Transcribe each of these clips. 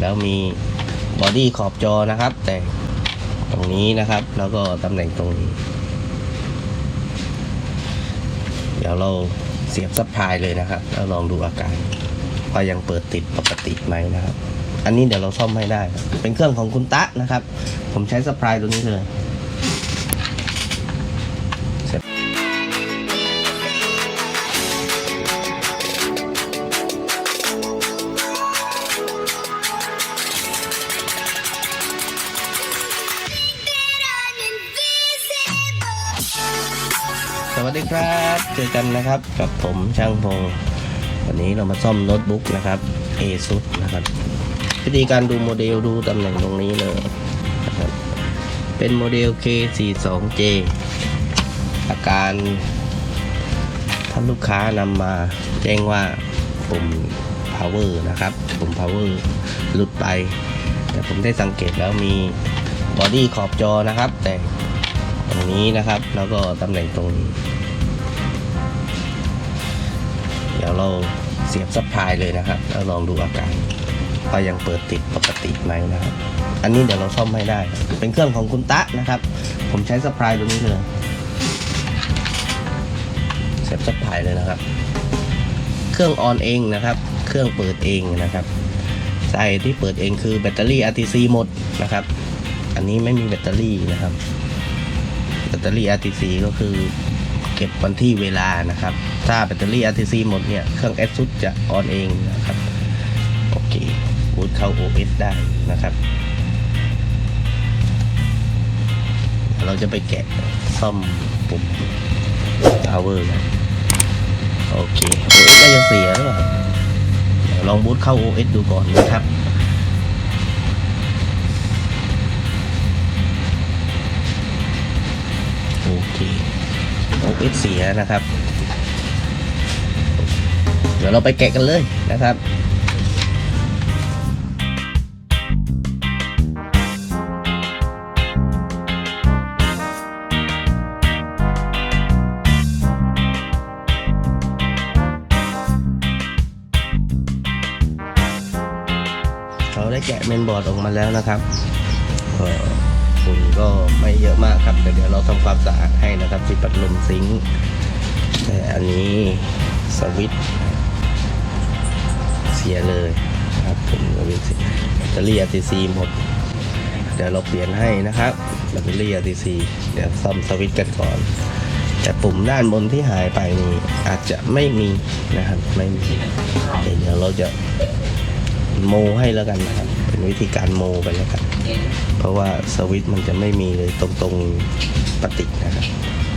แล้วมีบอดี้ขอบจอนะครับ แต่ตรงนี้นะครับ แล้วก็ตำแหน่งตรงนี้ เดี๋ยวเราเสียบซับพลายเลยนะครับ แล้วลองดูอาการว่ายังเปิดติดปกติไหมนะครับ อันนี้เดี๋ยวเราซ่อมให้ได้ เป็นเครื่องของคุณตะนะครับ ผมใช้ซับพลายตัวนี้เลย สวัสดีครับ เจอกันนะครับกับผมช่างพงวันนี้เรามาซ่อมโน้ตบุ๊กนะครับ ASUS นะครับ วิธีการดูโมเดลดูตำแหน่งตรงนี้เลยนะครับเป็นโมเดล K42J อาการท่านลูกค้านำมาแจ้งว่าปุ่ม power นะครับปุ่ม power หลุดไป แต่ผมได้สังเกตแล้วมีบอดี้ขอบจอนะครับ แต่ ตรงนี้นะครับ แล้วก็ตำแหน่งตรงนี้ เดี๋ยวเราเสียบซับพลายเลยนะครับ แล้วลองดูอาการว่ายังเปิดติดปกติไหมนะครับ อันนี้เดี๋ยวเราซ่อมให้ได้ เป็นเครื่องของคุณตะนะครับ ผมใช้ซับพลายตัวนี้เลยเสียบซับพลายเลยนะครับ เครื่องออนเองนะครับ เครื่องเปิดเองนะครับสาเหตุที่เปิดเองคือแบตเตอรี่ RTC หมดนะครับ อันนี้ไม่มีแบตเตอรี่นะครับ แบตเตอรี่ RTC ก็คือเก็บวันที่เวลานะครับ ถ้าแบตเตอรี่ RTC หมดเนี่ย เครื่อง ASUS จะออนเองนะครับ โอเคบูตเข้า OS ได้นะครับ เราจะไปแกะซ่อมปุ่ม power กันโอเค OS น่าจะเสียหรือเปล่าลองบูตเข้า OS ดูก่อนนะครับ OS เสียนะครับ เดี๋ยวเราไปแกะกันเลยนะครับเราได้แกะเมนบอร์ดออกมาแล้วนะครับ ฝุ่นก็ไม่เยอะมากครับแต่เดี๋ยวเราทำความสะอาดให้นะครับที่ปัดลมซิงค์แต่อันนี้สวิตเสียเลยครับผมสวิตช์เสียแบตเตอรี่ RTC หมดเดี๋ยวเราเปลี่ยนให้นะครับแบตเตอรี่ RTC เดี๋ยวซ่อมสวิตกันก่อน แต่ปุ่มด้านบนที่หายไปนี่อาจจะไม่มีนะครับไม่มีเดี๋ยวเราจะโมให้แล้วกันนะครับ เป็นวิธีการโมไปแล้วกันเพราะว่าสวิตช์มันจะไม่มีเลยตรงตรงๆปฏิกนะครับ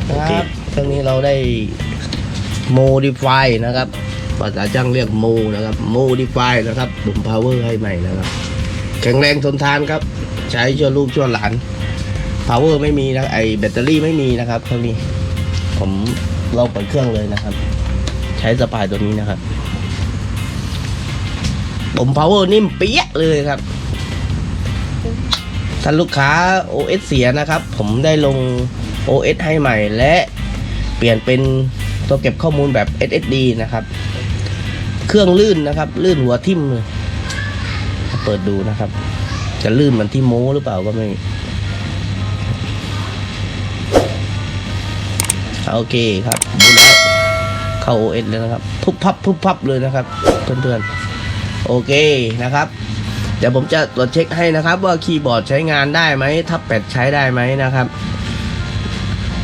โอเคเครื่องนี้เราได้โมดิฟายนะครับภาษาจ้างเรียกโมนะครับโมดิฟายนะครับปุ่ม power ให้ใหม่นะครับ แข็งแรงทนทานครับ ใช้ชั่วลูกชั่วหลาน power ไม่มีนะไอแบตเตอรี่ไม่มีนะครับเครื่องนี้ ผมเราเปิดเครื่องเลยนะครับ ใช้สปายตัวนี้นะครับ ผม power นิ่มเปี้ยเลยครับท่านลูกค้า OS เสียนะครับ ผมได้ลง OS ให้ใหม่และเปลี่ยนเป็นตัวเก็บข้อมูลแบบ SSD นะครับ เครื่องลื่นนะครับ ลื่นหัวทิ่มเลยเปิดดูนะครับ จะลื่นเหมือนที่โม้หรือเปล่าก็ไม่โอเคครับดูแล้วเข้า OS แล้วนะครับ พุบพับพุบพับเลยนะครับ เพื่อนๆ โอเคนะครับ เดี๋ยวผมจะตรวจเช็คให้นะครับ ว่าคีย์บอร์ดใช้งานได้ไหมทับแปดใช้ได้ไหมนะครับ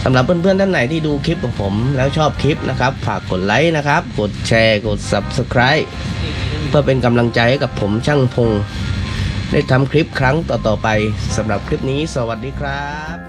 สำหรับเพื่อนๆท่านไหนที่ดูคลิปของผมแล้วชอบคลิปนะครับ ฝากกดไลค์นะครับ กดแชร์กด Subscribe เพื่อเป็นกำลังใจให้กับผมช่างพง ได้ทำคลิปครั้งต่อๆไปสำหรับคลิปนี้ สวัสดีครับ